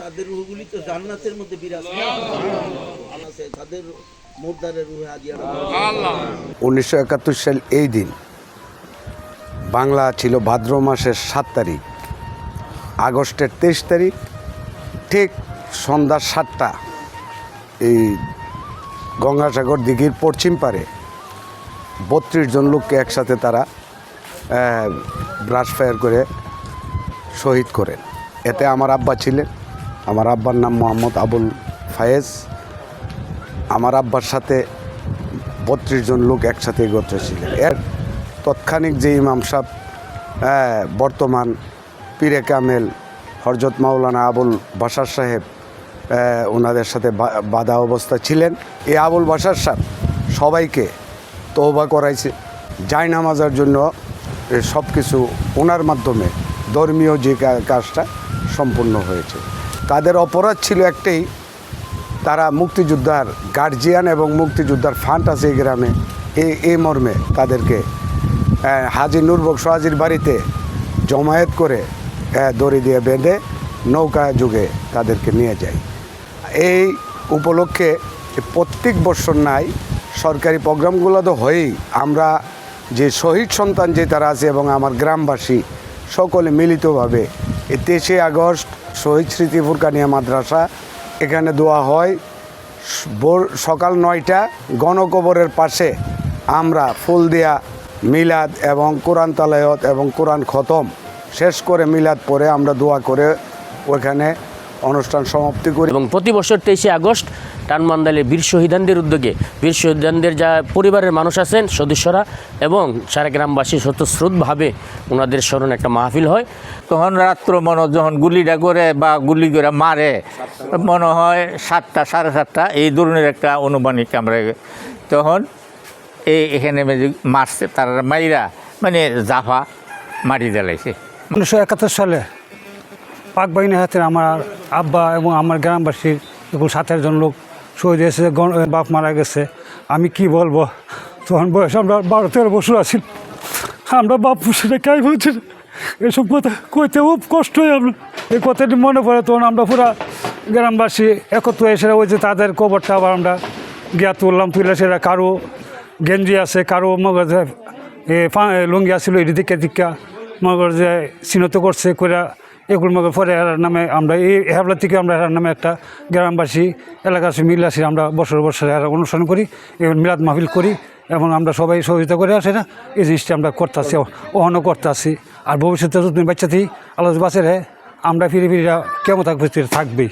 তাদের রুহগুলি তো জান্নাতের মধ্যে বিরাজ আছে, তাদের রুহে উনিশশো একাত্তর সাল এই দিন বাংলা ছিল ভাদ্র মাসের সাত তারিখ। আগস্টের তেইশ তারিখ ঠিক সন্ধ্যা সাতটা। এই গঙ্গাসাগর দিঘির পশ্চিম পারে বত্রিশ জন লোককে একসাথে তারা ব্রাশ ফায়ার করে শহীদ করেন। এতে আমার আব্বা ছিলেন। আমার আব্বার নাম মোহাম্মদ আবুল ফায়েজ। আমার আব্বার সাথে বত্রিশ জন লোক একসাথে একত্র ছিলেন এর তৎক্ষণিক যে ইমাম সাহেব হ্যাঁ, বর্তমান পীরে কামেল হরজত মাওলানা আবুল বাসার সাহেব হ্যাঁ, ওনাদের সাথে বা- বাধা অবস্থা ছিলেন। এই আবুল বাসার সাহেব সবাইকে তৌবা করাইছে। জায় নামাজার জন্য সব কিছু ওনার মাধ্যমে ধর্মীয় যে কাজটা সম্পূর্ণ হয়েছে। তাদের অপরাধ ছিল একটাই, তারা মুক্তিযোদ্ধার গার্জিয়ান এবং মুক্তিযোদ্ধার ফান্ড আছে এই গ্রামে এই এই মর্মে তাদেরকে হাজি নূরবক্স হাজির বাড়িতে জমায়েত করে দড়ি দিয়ে বেঁধে নৌকা যুগে তাদেরকে নিয়ে যায়। এই উপলক্ষে প্রত্যেক বছর নাই, সরকারি প্রোগ্রামগুলো তো হয়েই, আমরা যে শহীদ সন্তান যে তারা আছে এবং আমার গ্রামবাসী সকলে মিলিতভাবে এই তেইশে আগস্ট শহীদ স্মৃতি ফুরকানিয়া মাদ্রাসা। এখানে দোয়া হয় সকাল নয়টা গণকবরের পাশে আমরা ফুল দেয়া মিলাদ এবং কোরআন তালায়ত এবং কোরআন খতম শেষ করে মিলাদ পরে আমরা দোয়া করে ওখানে অনুষ্ঠান সমাপ্তি করি। এবং প্রতি বছর তেইশে আগস্ট টানমান্দালে বীর শহীদানদের উদ্যোগে বীর শহীদানদের যা পরিবারের মানুষ আছেন সদস্যরা এবং সারা গ্রামবাসী স্রোতভাবে ওনাদের স্মরণ একটা মাহফিল হয়। তখন রাত্র মনে যখন গুলিটা করে বা গুলি করে মারে মনে হয় সাতটা সাড়ে সাতটা এই ধরনের একটা অনুমানিক আমরা তখন এই এখানে মারছে তারা মাইরা মানে জাফা মারি জ্বালাইছে। উনিশশো একাত্তর সালে পাক বাহিনীর হাতে আমার আব্বা এবং আমার গ্রামবাসীর এগুলো সাত জন লোক শহীদ হয়েছে বাপ মারা গেছে। আমি কি বলব? তখন বয়স আমরা বারো তেরো বছর আছি। আমরা বাপ সেটা কাই বলছি। এসব কথা কইতে খুব কষ্ট হয় আমরা। এই কথাটি মনে পড়ে তখন আমরা পুরা গ্রামবাসী একত্র এসে ওই যে তাদের কবরটা আবার আমরা গিয়া তুললাম তুলে সেটা কারও গেঞ্জি আছে, কারও মগজে লুঙ্গি আসছিল এটি দিকে দিকা মগর যে চিহ্নিত করছে করে এগুলো মধ্যে পরে এর নামে আমরা এই হেবলা থেকে আমরা এরার নামে একটা গ্রামবাসী, এলাকাবাসী আসি, আমরা বছর বছর এরা অনুষ্ঠান করি এবং মিলাদ মাহফিল করি, এবং আমরা সবাই সহযোগিতা করে আসে না? এই জিনিসটা আমরা করতে করতেছি, ওহনও আসি আর ভবিষ্যতে যদি বাচ্চাতেই বাসের রে আমরা ফিরে ফিরে কেমন থাকবে থাকবেই।